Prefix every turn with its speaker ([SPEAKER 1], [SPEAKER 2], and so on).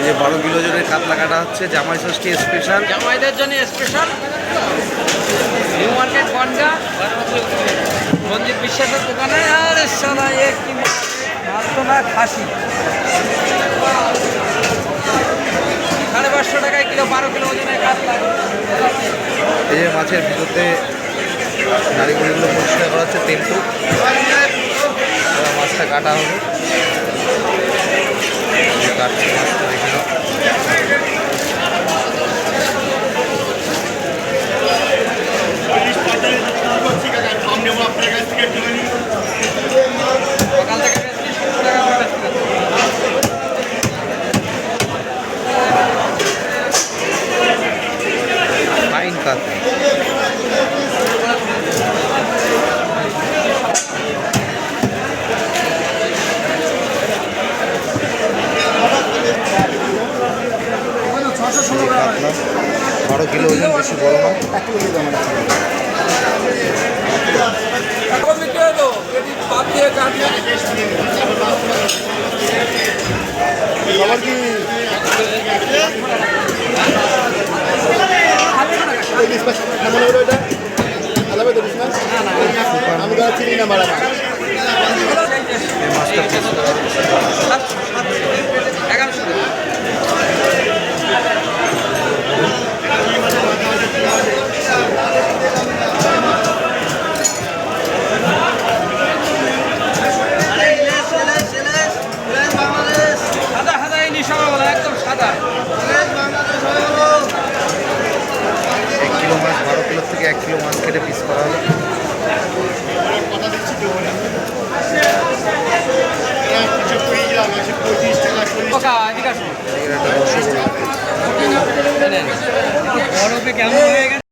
[SPEAKER 1] এই যে বারো কিলো জনের কাতলা কাটা হচ্ছে জামাই ষষ্ঠী স্পেশাল
[SPEAKER 2] জামাইদের জন্য special New Market Bongaon. Ranjit বিশ্বাসের দোকানে। আর সালা এ কি মাত্র না খাসি সাড়ে পাঁচশো টাকায় কিলো বারো কিলো ওজনের কাতলা।
[SPEAKER 1] এই যে মাছের ভিতরতে নারীগুলিগুলো পরিষ্কার করা হচ্ছে টেম্পু। মাছটা কাটা হবে। কাটছে
[SPEAKER 2] করে বেচছি।
[SPEAKER 1] ফাইন কাতলা এই যে কাতলা বারো কিলো ওজন বেশি বড় না
[SPEAKER 3] আমি তো চিনি না বাড়া
[SPEAKER 1] এক কিলো মাছ বারো কিলো থেকে এক কিলো মাছ কেটে পিস করা হলো।
[SPEAKER 2] বরফে কেমন হয়ে গেছে।